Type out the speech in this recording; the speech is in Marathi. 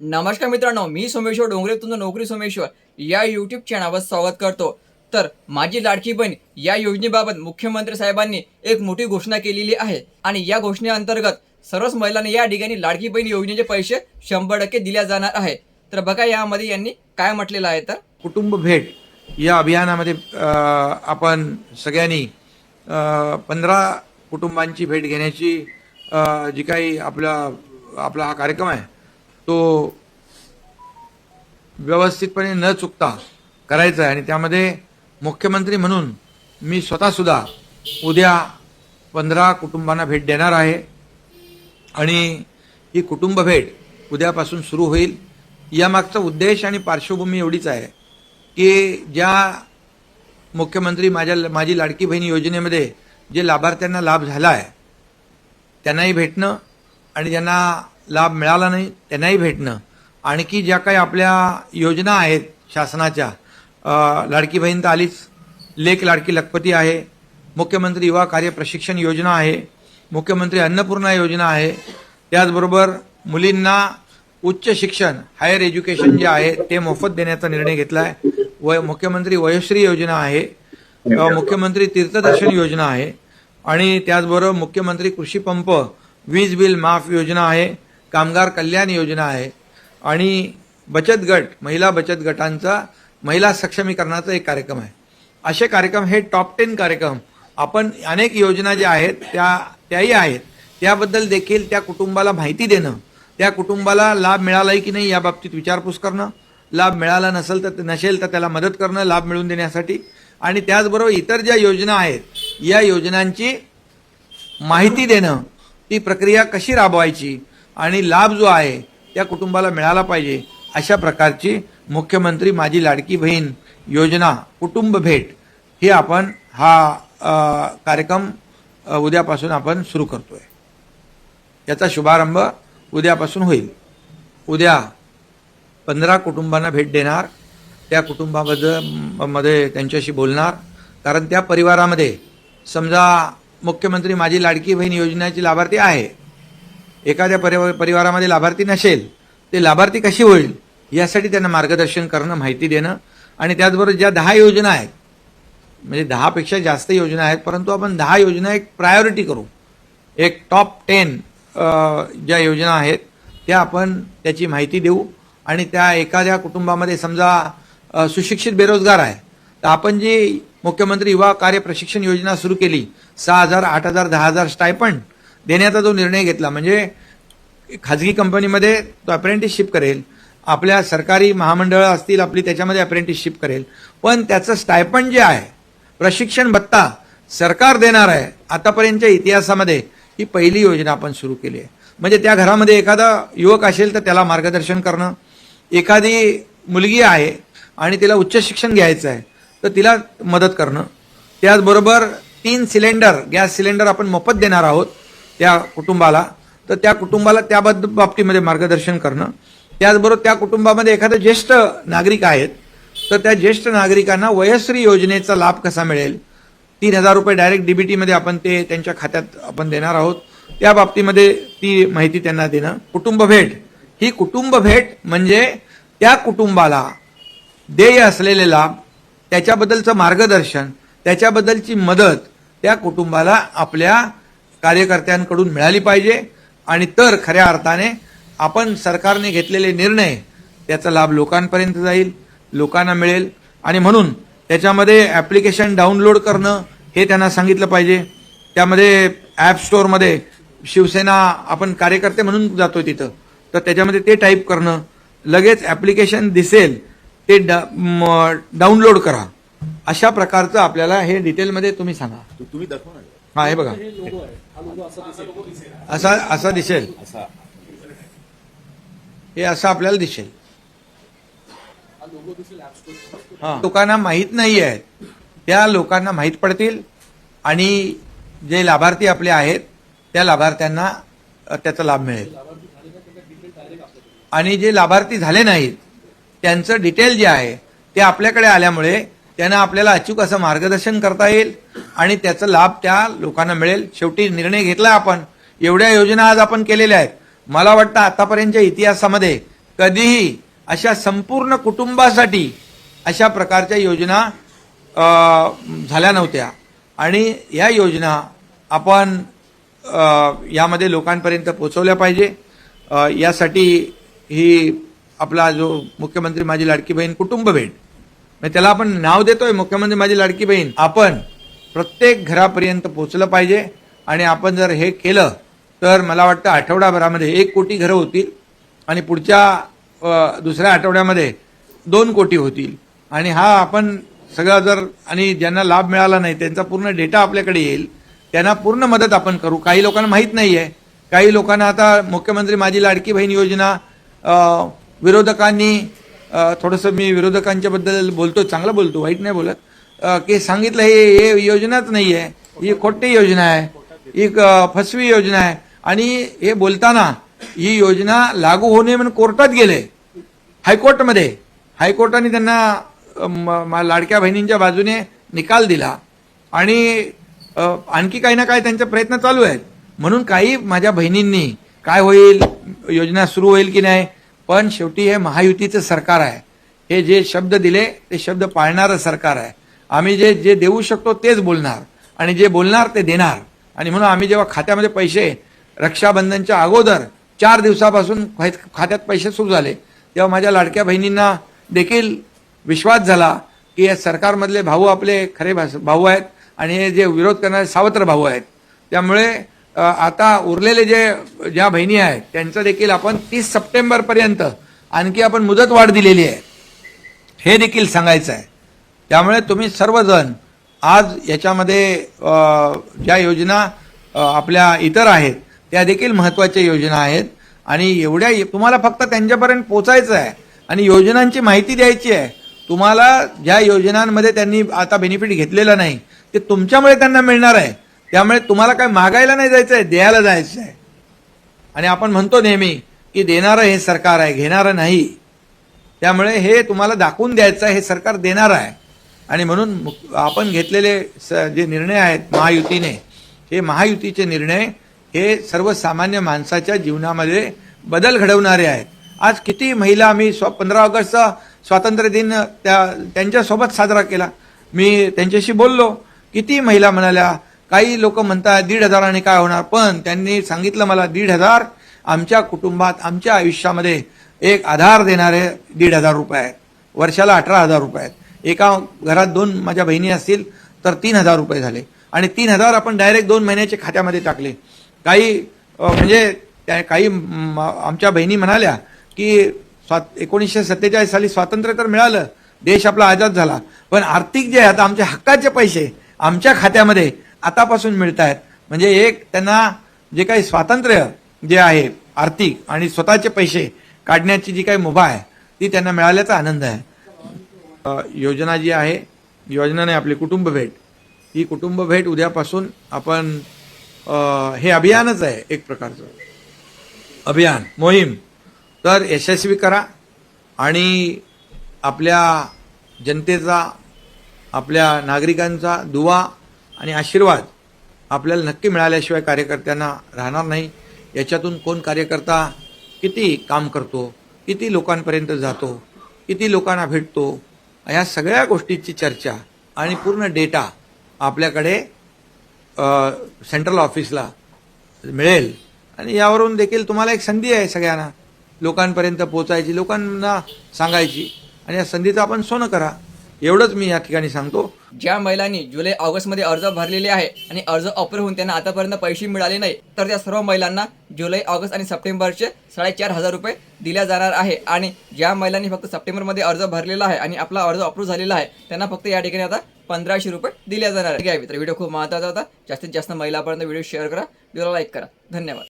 नमस्कार मित्रांनो मी सोमेश्वर डोंगरे तुमचं नोकरी सोमेश्वर या यूट्यूब चॅनलवर स्वागत करतो. तर माझी लाडकी बहीण या योजनेबाबत मुख्यमंत्री साहेबांनी एक मोठी घोषणा केलेली आहे आणि या घोषणेअंतर्गत सर्वच महिलांना या ठिकाणी लाडकी बहीण योजनेचे पैसे शंभर टक्के दिल्या जाणार आहे. तर बघा यामध्ये यांनी काय म्हटलेलं आहे तर? कुटुंब भेट या अभियानामध्ये आपण सगळ्यांनी पंधरा कुटुंबांची भेट घेण्याची जी काही आपला आपला हा कार्यक्रम आहे तो व्यवस्थितपणे न चुकता करायचा आहे. आणि त्यामध्ये मुख्यमंत्री म्हणून मी स्वतःसुद्धा उद्या पंधरा कुटुंबांना भेट देणार आहे. आणि ही कुटुंब भेट उद्यापासून सुरू होईल. यामागचा उद्देश आणि पार्श्वभूमी एवढीच आहे की ज्या मुख्यमंत्री माझ्या माझी लाडकी बहीण योजनेमध्ये जे लाभार्थ्यांना लाभ झाला आहे त्यांनाही भेटणं आणि ज्यांना लाभ मिळाला नाही त्यांनाही भेटणं. आणखी ज्या काही आपल्या योजना आहेत शासनाच्या लाडकी बहीण तर आलीच लेख लाडकी लखपती आहे मुख्यमंत्री युवा कार्य प्रशिक्षण योजना आहे मुख्यमंत्री अन्नपूर्णा योजना आहे त्याचबरोबर मुलींना उच्च शिक्षण हायर एज्युकेशन जे आहे ते मोफत देण्याचा निर्णय घेतला आहे व मुख्यमंत्री वयोश्री योजना आहे मुख्यमंत्री तीर्थदर्शन योजना आहे आणि त्याचबरोबर मुख्यमंत्री कृषी पंप वीज बिल माफ योजना आहे कामगार कल्याण योजना आहे आणि बचत गट महिला बचत गटांचा महिला सक्षमीकरणाचा एक कार्यक्रम आहे. असे कार्यक्रम हे टॉप टेन कार्यक्रम. आपण अनेक योजना ज्या आहेत त्या त्याही आहेत. त्याबद्दल देखील त्या कुटुंबाला माहिती देणं त्या कुटुंबाला लाभ मिळालाय की नाही या बाबतीत विचारपूस करणं लाभ मिळाला नसेल तर नसेल तर त्याला मदत करणं लाभ मिळवून देण्यासाठी. आणि त्याचबरोबर इतर ज्या योजना आहेत या योजनांची माहिती देणं ती प्रक्रिया कशी राबवायची आणि लाभ जो आहे त्या कुटुंबाला मिळाला पाहिजे. अशा प्रकारची मुख्यमंत्री माझी लाडकी बहीण योजना कुटुंब भेट हे आपण हा कार्यक्रम उद्यापासून आपण सुरू करतोय. याचा शुभारंभ उद्यापासून होईल. उद्या पंधरा कुटुंबांना भेट देणार. त्या कुटुंबाबद्दलमध्ये त्यांच्याशी बोलणार. कारण त्या परिवारामध्ये समजा मुख्यमंत्री माझी लाडकी बहीण योजनेची लाभार्थी आहे. एखाद्या परिवा परिवारामध्ये लाभार्थी नसेल ते लाभार्थी कशी होईल यासाठी त्यांना मार्गदर्शन करणं माहिती देणं आणि त्याचबरोबर ज्या दहा योजना आहेत म्हणजे दहापेक्षा जास्त योजना आहेत परंतु आपण दहा योजना एक प्रायोरिटी करू. एक टॉप टेन ज्या योजना आहेत त्या आपण त्याची माहिती देऊ आणि त्या एखाद्या कुटुंबामध्ये समजा सुशिक्षित बेरोजगार आहे तर आपण जी मुख्यमंत्री युवा कार्य प्रशिक्षण योजना सुरू केली सहा हजार आठ हजार दहा हजार स्टायपंड देण्याचा जो निर्णय घेतला म्हणजे खाजगी कंपनीमध्ये तो अप्रेंटिसशिप करेल. आपल्या सरकारी महामंडळं असतील आपली त्याच्यामध्ये अप्रेंटिसशिप करेल. पण त्याचं स्टायपंड जे आहे प्रशिक्षण भत्ता सरकार देणार आहे. आतापर्यंतच्या इतिहासामध्ये ही पहिली योजना आपण सुरू केली आहे. म्हणजे त्या घरामध्ये एखादा युवक असेल तर त्याला मार्गदर्शन करणं. एखादी मुलगी आहे आणि तिला उच्च शिक्षण घ्यायचं आहे तर तिला मदत करणं. त्याचबरोबर तीन सिलेंडर गॅस सिलेंडर आपण मोफत देणार आहोत. त्या कुटुंबाला तर त्या कुटुंबाला त्याबद्दल बाबतीमध्ये मार्गदर्शन करणं. त्याचबरोबर त्या कुटुंबामध्ये एखादं ज्येष्ठ नागरिक आहेत तर त्या ज्येष्ठ नागरिकांना वयश्री योजनेचा लाभ कसा मिळेल? तीन हजार रुपये डायरेक्ट डीबीटीमध्ये आपण ते त्यांच्या खात्यात आपण देणार आहोत. त्या बाबतीमध्ये ती माहिती त्यांना देणं. कुटुंब भेट. ही कुटुंब भेट म्हणजे त्या कुटुंबाला देय असलेले लाभ त्याच्याबद्दलचं मार्गदर्शन त्याच्याबद्दलची मदत त्या कुटुंबाला आपल्या कार्यकर्त्यांकडून मिळाली पाहिजे. आणि तर खऱ्या अर्थाने आपण सरकारने घेतलेले निर्णय त्याचा लाभ लोकांपर्यंत जाईल लोकांना मिळेल. आणि म्हणून त्याच्यामध्ये ॲप्लिकेशन डाउनलोड करणं हे त्यांना सांगितलं पाहिजे. त्यामध्ये ॲप स्टोअरमध्ये शिवसेना आपण कार्यकर्ते म्हणून जातो तिथं. तर त्याच्यामध्ये ते टाईप करणं लगेच ॲप्लिकेशन दिसेल ते डा डाउनलोड करा. अशा प्रकारचं आपल्याला हे डिटेलमध्ये तुम्ही सांगा. तुम्ही दाखवा हा हे बघा. असा असा दिसेल. हे असं आपल्याला दिसेल. हा. लोकांना माहीत नाही आहेत त्या लोकांना माहीत पडतील आणि जे लाभार्थी आपले आहेत त्या लाभार्थ्यांना त्याचा लाभ मिळेल. आणि जे लाभार्थी झाले नाहीत त्यांचं डिटेल जे आहे ते आपल्याकडे आल्यामुळे त्यांना आपल्याला अचूक असं मार्गदर्शन करता येईल आणि त्याचा लाभ त्या लोकांना मिळेल. शेवटी निर्णय घेतला आपण. एवढ्या योजना आज आपण केलेल्या आहेत. मला वाटतं आतापर्यंतच्या इतिहासामध्ये कधीही अशा संपूर्ण कुटुंबासाठी अशा प्रकारच्या योजना झाल्या नव्हत्या. आणि या योजना आपण यामध्ये लोकांपर्यंत पोचवल्या पाहिजे. यासाठी ही आपला जो मुख्यमंत्री माझी लाडकी बहीण कुटुंब भेट. म्हणजे त्याला आपण नाव देतोय मुख्यमंत्री माझी लाडकी बहीण. आपण प्रत्येक घरापर्यंत पोचलं पाहिजे आणि आपण जर हे केलं तर मला वाटतं आठवडाभरामध्ये एक कोटी घरं होतील आणि पुढच्या दुसऱ्या आठवड्यामध्ये दोन कोटी होतील. आणि हा आपण सगळा जर आणि ज्यांना लाभ मिळाला नाही त्यांचा पूर्ण डेटा आपल्याकडे येईल. त्यांना पूर्ण मदत आपण करू. काही लोकांना माहीत नाही आहे काही लोकांना आता मुख्यमंत्री माझी लाडकी बहीण योजना विरोधकांनी थोडंसं मी विरोधकांच्या बद्दल बोलतो चांगलं बोलतो वाईट नाही बोलत. की सांगितलं हे हे योजनाच नाही आहे ही खोटी योजना आहे. ही फसवी योजना आहे. आणि हे बोलताना ही योजना लागू होणे म्हणून कोर्टात गेले. हायकोर्टमध्ये. हायकोर्टाने त्यांना म- लाडक्या बहिणींच्या बाजूने निकाल दिला. आणि आणखी काही ना काही त्यांचे प्रयत्न चालू आहेत. म्हणून काही माझ्या बहिणींनी काय होईल योजना सुरू होईल की नाही पण शेवटी हे महायुतीचं सरकार आहे. हे जे शब्द दिले ते शब्द पाळणारं सरकार आहे. आम्ही जे जे देऊ शकतो तेच बोलणार आणि जे बोलणार ते देणार. आणि म्हणून आम्ही जेव्हा खात्यामध्ये पैसे रक्षाबंधनच्या अगोदर चार दिवसापासून खात्यात पैसे सुरू झाले तेव्हा माझ्या लाडक्या बहिणींना देखील विश्वास झाला की या सरकारमधले भाऊ आपले खरे भास- भाऊ आहेत आणि हे जे विरोध करणारे सावत्र भाऊ आहेत. त्यामुळे आता उरलेले जे ज्या बहिणी आहेत त्यांचं देखील आपण तीस सप्टेंबरपर्यंत आणखी आपण मुदत वाढ दिलेली आहे. हे देखील सांगायचं आहे. त्यामुळे तुम्ही सर्वजण आज याच्यामध्ये ज्या योजना आपल्या इतर आहेत त्या देखील महत्त्वाच्या योजना आहेत. आणि एवढ्या तुम्हाला फक्त त्यांच्यापर्यंत पोचायचं आहे आणि योजनांची माहिती द्यायची आहे. तुम्हाला ज्या योजनांमध्ये त्यांनी आता बेनिफिट घेतलेलं नाही ते तुमच्यामुळे त्यांना मिळणार आहे. त्यामुळे तुम्हाला काय मागायला नाही जायचं आहे द्यायला जायचं आहे आणि आपण म्हणतो नेहमी की देणारं हे सरकार आहे घेणारं नाही. त्यामुळे हे तुम्हाला दाखवून द्यायचं आहे हे सरकार देणार आहे. आणि म्हणून आपण घेतलेले स- जे निर्णय आहेत महायुतीने हे महायुतीचे निर्णय हे सर्वसामान्य माणसाच्या जीवनामध्ये बदल घडवणारे आहेत. आज किती महिला आम्ही स्व पंधरा ऑगस्टचा स्वातंत्र्य दिन त्या त्यांच्यासोबत साजरा केला. मी त्यांच्याशी बोललो. किती महिला म्हणाल्या काही लोक म्हणतात दीड हजाराने काय होणार? पण त्यांनी सांगितलं मला दीड हजार आमच्या कुटुंबात आमच्या आयुष्यामध्ये एक आधार देणारे दीड हजार रुपये आहेत. वर्षाला अठरा हजार रुपये आहेत. एका घरात दोन माझ्या बहिणी असतील तर तीन हजार रुपये झाले. आणि तीन हजार आपण डायरेक्ट दोन महिन्याचे खात्यामध्ये टाकले. काही म्हणजे त्या काही म, आमच्या बहिणी म्हणाल्या की स्वात एकोणीसशे सत्तेचाळीस साली स्वातंत्र्य तर मिळालं देश आपला आझाद झाला. पण आर्थिक जे आहेत आमच्या हक्काचे पैसे आमच्या खात्यामध्ये आतापासून मिळत आहेत म्हणजे एक त्यांना जे काही स्वातंत्र्य जे आहे आर्थिक आणि स्वतःचे पैसे काढण्याची जी काही मुभा आहे ती त्यांना मिळाल्याचा आनंद आहे. योजना जी आहे योजना नाही आपली कुटुंब भेट. ही कुटुंब भेट उद्यापासून आपण हे अभियानच आहे एक प्रकारचं. अभियान मोहीम. तर यशस्वी करा आणि आपल्या जनतेचा आपल्या नागरिकांचा दुवा आणि आशीर्वाद आपल्याला नक्की मिळाल्याशिवाय कार्यकर्त्यांना राहणार नाही. याच्यातून कोण कार्यकर्ता किती काम करतो किती लोकांपर्यंत जातो किती लोकांना भेटतो ह्या सगळ्या गोष्टीची चर्चा आणि पूर्ण डेटा आपल्याकडे सेंट्रल ऑफिसला मिळेल. आणि यावरून देखील तुम्हाला एक संधी आहे सगळ्यांना. लोकांपर्यंत पोचायची लोकांना सांगायची. आणि या संधीचं आपण सोनं करा. एवढंच मी या ठिकाणी सांगतो. ज्या महिलांनी जुलै ऑगस्टमध्ये अर्ज भरलेले आहे आणि अर्ज अप्रूव्ह होऊन त्यांना आतापर्यंत पैसे मिळाले नाही तर त्या सर्व महिलांना जुलै ऑगस्ट आणि सप्टेंबरचे साडेचार हजार रुपये दिल्या जाणार आहे. आणि ज्या महिलांनी फक्त सप्टेंबरमध्ये अर्ज भरलेला आहे आणि आपला अर्ज अप्रूव्ह झालेला आहे त्यांना फक्त या ठिकाणी आता पंधराशे रुपये दिल्या जाणार आहे ठीक मित्र व्हिडिओ खूप महत्त्वाचा होता. जास्तीत जास्त महिलापर्यंत व्हिडिओ शेअर करा व्हिडिओला लाईक करा. धन्यवाद.